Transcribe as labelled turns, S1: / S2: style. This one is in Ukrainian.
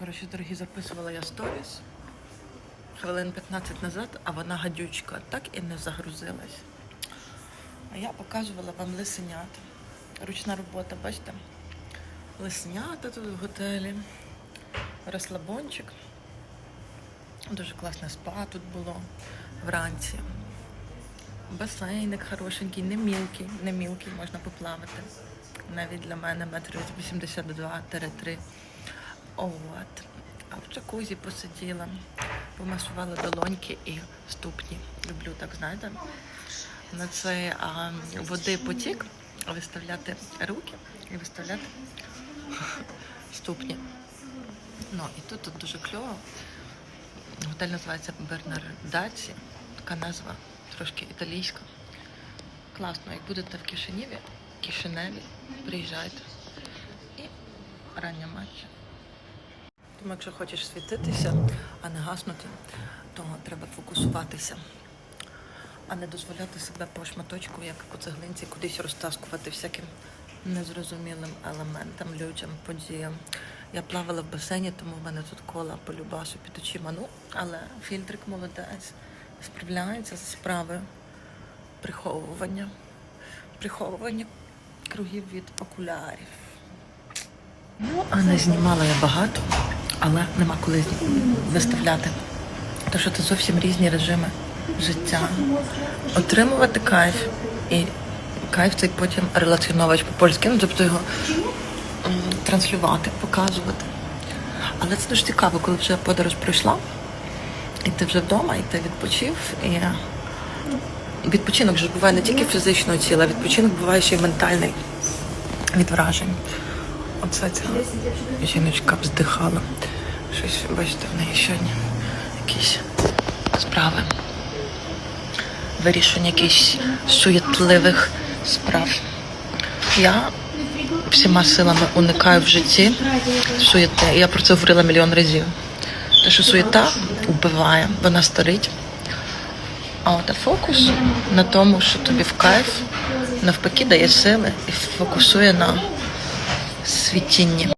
S1: Коротше, дорогі, записувала я сторіс хвилин 15 назад, а вона гадючка так і не загрузилась. А я показувала вам лисенят. Ручна робота, бачите? Лисенята тут в готелі, розслабончик. Дуже класне спа тут було вранці. Басейник хорошенький, не мілкий, не мілкий, можна поплавати. Навіть для мене метрів 82-3. От. А в джакузі посиділа, помасувала долоньки і ступні. Люблю так, знаєте, на цей а, води потік виставляти руки і виставляти ступні. Ну і тут, тут дуже кльово. Готель називається Бернардаці. Така назва трошки італійська. Класно, як будете в Кишиневі, Кишиневі, приїжджайте. І рання матча. Тому якщо хочеш світитися, а не гаснути, то треба фокусуватися, а не дозволяти себе по шматочку, як по цеглинці, кудись розтаскувати всяким незрозумілим елементам, людям, подіям. Я плавала в басейні, тому в мене тут кола по любасу під очима. Ну, але фільтрик молодець справляється з справою приховування, приховування кругів від окулярів. Ну, а не знімала я багато, але нема коли виставляти. Тому що це зовсім різні режими життя. Отримувати кайф і кайф цей потім релаціонувати по-польськи, ну тобто його транслювати, показувати. Але це дуже цікаво, коли вже подорож пройшла, і ти вже вдома, і ти відпочив. І відпочинок же буває не тільки фізичного тіла, відпочинок буває ще й ментальний від вражень. Оце ця жіночка вздихала. Щось, бачите, в неї сьогодні якісь справи. Вирішення якихось суєтливих справ. Я всіма силами уникаю в житті суєти. Я про це говорила мільйон разів. Те, що суєта вбиває, вона старить. А от фокус на тому, що тобі в кайф, навпаки, дає сили і фокусує на світінні.